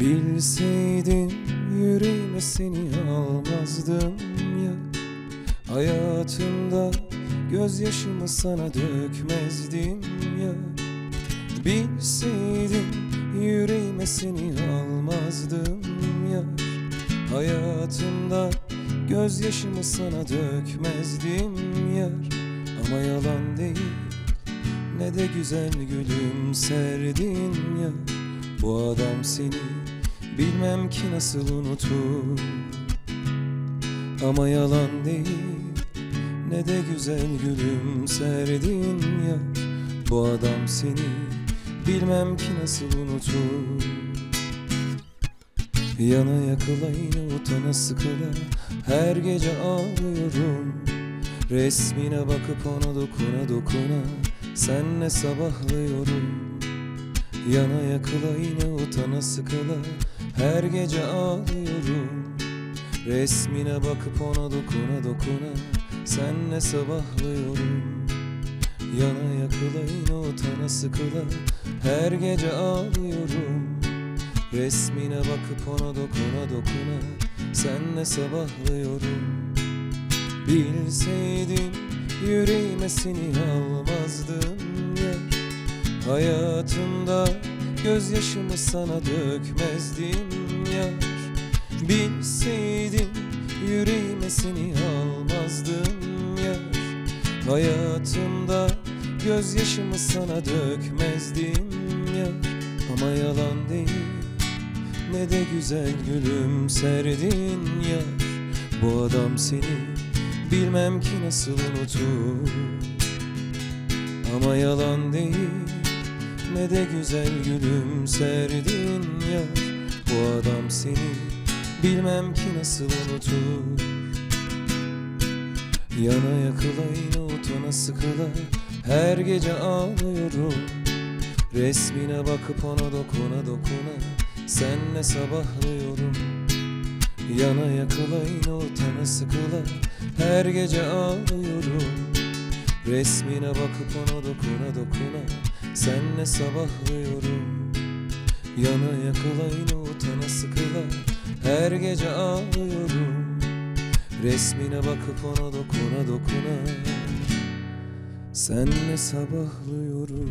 Bilseydim yüreğime seni almazdım ya. Hayatımda gözyaşımı sana dökmezdim ya. Bilseydim yüreğime seni almazdım ya. Hayatımda gözyaşımı sana dökmezdim yar Ama yalan değil ne de güzel gülümserdin ya Bu adam seni bilmem ki nasıl unutur. Ama yalan değil ne de güzel gülümserdin ya. Bu adam seni bilmem ki nasıl unutur. Yana yakıla yine utana sıkıla Her gece ağlıyorum. Resmine bakıp ona dokuna dokuna Senle sabahlıyorum Yana yakıla yine utana sıkıla. Her gece ağlıyorum. Resmine bakıp ona dokuna dokuna. Senle sabahlıyorum. Yana yakıla yine utana sıkıla. Her gece ağlıyorum. Resmine bakıp ona dokuna dokuna. Senle sabahlıyorum. Bilseydim yüreğime seni almazdım. yer Hayatımda gözyaşımı sana dökmezdim yar. Bilseydim yüreğime seni almazdım yar. Hayatımda gözyaşımı sana dökmezdim yar. Ama yalan değil ne de güzel gülümserdin yar. Bu adam seni bilmem ki nasıl unutur. Ama yalan değil ne de güzel gülümserdin yar Bu adam seni bilmem ki nasıl unutur. Yana yakıla yine utana sıkıla Her gece ağlıyorum. Resmine bakıp ona dokuna dokuna Senle sabahlıyorum. Yana yakıla yine utana sıkıla Her gece ağlıyorum. Resmine bakıp ona dokuna dokuna Senle sabahlıyorum. Yana yakıla yine utana sıkıla Her gece ağlıyorum. Resmine bakıp ona dokuna dokuna. Senle sabahlıyorum